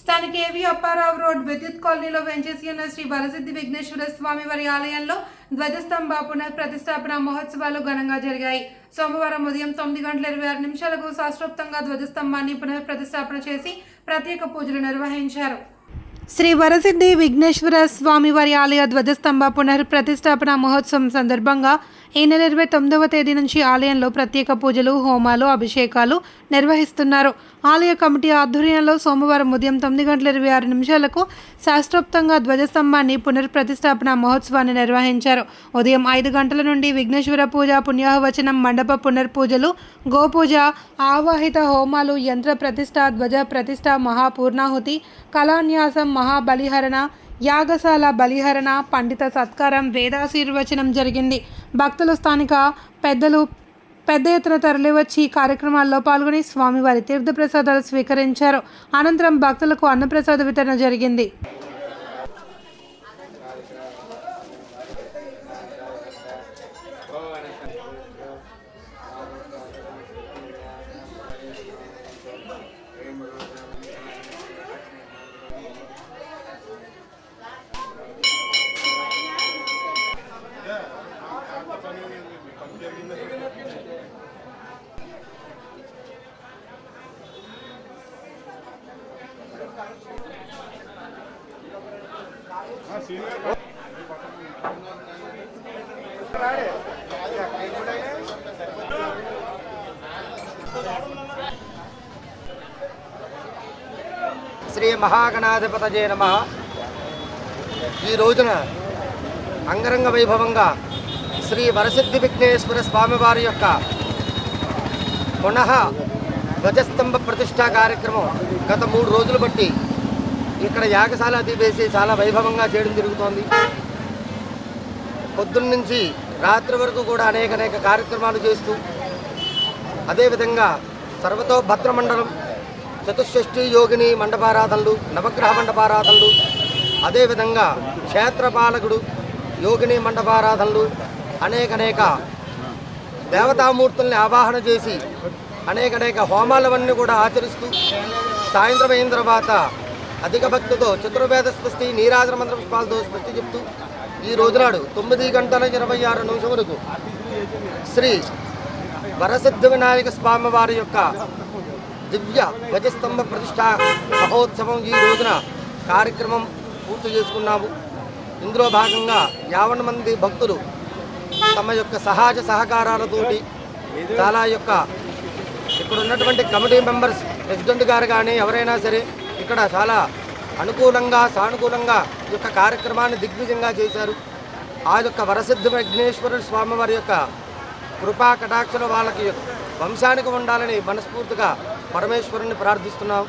స్థానిక ఏవి అప్పారావు రోడ్ విద్యుత్ కాలనీలో వెంచేసి ఉన్న శ్రీ బలసిద్ధి విఘ్నేశ్వర స్వామి వారి ఆలయంలో ధ్వజస్తంభ పునః ప్రతిష్టాపన మహోత్సవాలు ఘనంగా జరిగాయి. సోమవారం ఉదయం తొమ్మిది గంటల ఇరవై ఆరు నిమిషాలకు శాస్త్రోక్తంగా ధ్వజస్తంభాన్ని పునః ప్రతిష్టాపన చేసి ప్రత్యేక పూజలు నిర్వహించారు. శ్రీ వరసిద్ధి విఘ్నేశ్వర స్వామి వారి ఆలయ ధ్వజస్తంభ పునఃప్రతిష్టాపన మహోత్సవం సందర్భంగా ఈ నెల ఇరవై తొమ్మిదవ తేదీ నుంచి ఆలయంలో ప్రత్యేక పూజలు హోమాలు అభిషేకాలు నిర్వహిస్తున్నారు. ఆలయ కమిటీ ఆధ్వర్యంలో సోమవారం ఉదయం తొమ్మిది గంటల ఇరవై ఆరు నిమిషాలకు శాస్త్రోక్తంగా ధ్వజస్తంభాన్ని పునఃప్రతిష్టాపన మహోత్సవాన్ని నిర్వహించారు. ఉదయం ఐదు గంటల నుండి విఘ్నేశ్వర పూజ పుణ్యాహవచనం మండప పునర్పూజలు గోపూజ ఆవాహిత హోమాలు యంత్ర ప్రతిష్ట ధ్వజ ప్రతిష్ట మహాపూర్ణాహుతి కళాన్యాసం మహాబలిహరణ యాగశాల బలిహరణ పండిత సత్కారం వేదాశీర్వచనం జరిగింది. భక్తులు స్థానిక పెద్దలు పెద్ద ఎత్తున తరలివచ్చి కార్యక్రమాల్లో పాల్గొని స్వామివారి తీర్థప్రసాదాలు స్వీకరించారు. అనంతరం భక్తులకు అన్నప్రసాద వితరణ జరిగింది. శ్రీ మహాగణాధిపతజే నమ. ఈ రోజున అంగరంగ వైభవంగా శ్రీ వరసిద్ధి విఘ్నేశ్వర స్వామివారి యొక్క పునః ధ్వజస్తంభ ప్రతిష్టా కార్యక్రమం గత మూడు రోజులు బట్టి ఇక్కడ యాగశాల అది వేసి చాలా వైభవంగా చేయడం జరుగుతోంది. పొద్దున్న నుంచి రాత్రి వరకు కూడా అనేక అనేక కార్యక్రమాలు చేస్తూ అదేవిధంగా సర్వతో భద్రమండలం చతుషష్ఠి యోగిని మండపారాధనలు నవగ్రహ మండపారాధనలు అదేవిధంగా క్షేత్రపాలకుడు యోగిని మండపారాధనలు అనేక అనేక దేవతామూర్తుల్ని ఆవాహన చేసి అనేక అనేక హోమాలవన్నీ కూడా ఆచరిస్తూ సాయంత్రం అయిన తర్వాత అధిక భక్తితో చతుర్వేద స్పష్టి నీరాజన మంత్ర పుష్పాలతో స్పష్టి చెప్తూ ఈ రోజునాడు తొమ్మిది గంటల ఇరవై ఆరు నిమిషములకు వరకు శ్రీ వరసిద్ధ వినాయక స్వామి వారి యొక్క దివ్య ధ్వజస్తంభ ప్రతిష్ట మహోత్సవం ఈ రోజున కార్యక్రమం పూర్తి చేసుకున్నాము. ఇందులో భాగంగా యావన్ మంది భక్తులు తమ యొక్క సహజ సహకారాలతోటి చాలా యొక్క ఇక్కడ ఉన్నటువంటి కమిటీ మెంబర్స్ ప్రెసిడెంట్ గారు కానీ ఎవరైనా సరే ఇక్కడ చాలా అనుకూలంగా సానుకూలంగా ఈ యొక్క కార్యక్రమాన్ని దిగ్విజయంగా చేశారు. ఆ యొక్క వరసిద్ధ విఘ్నేశ్వరుడు స్వామి వారి యొక్క కృపా కటాక్షలు వాళ్ళకి వంశానికి ఉండాలని మనస్ఫూర్తిగా పరమేశ్వరుని ప్రార్థిస్తున్నాం.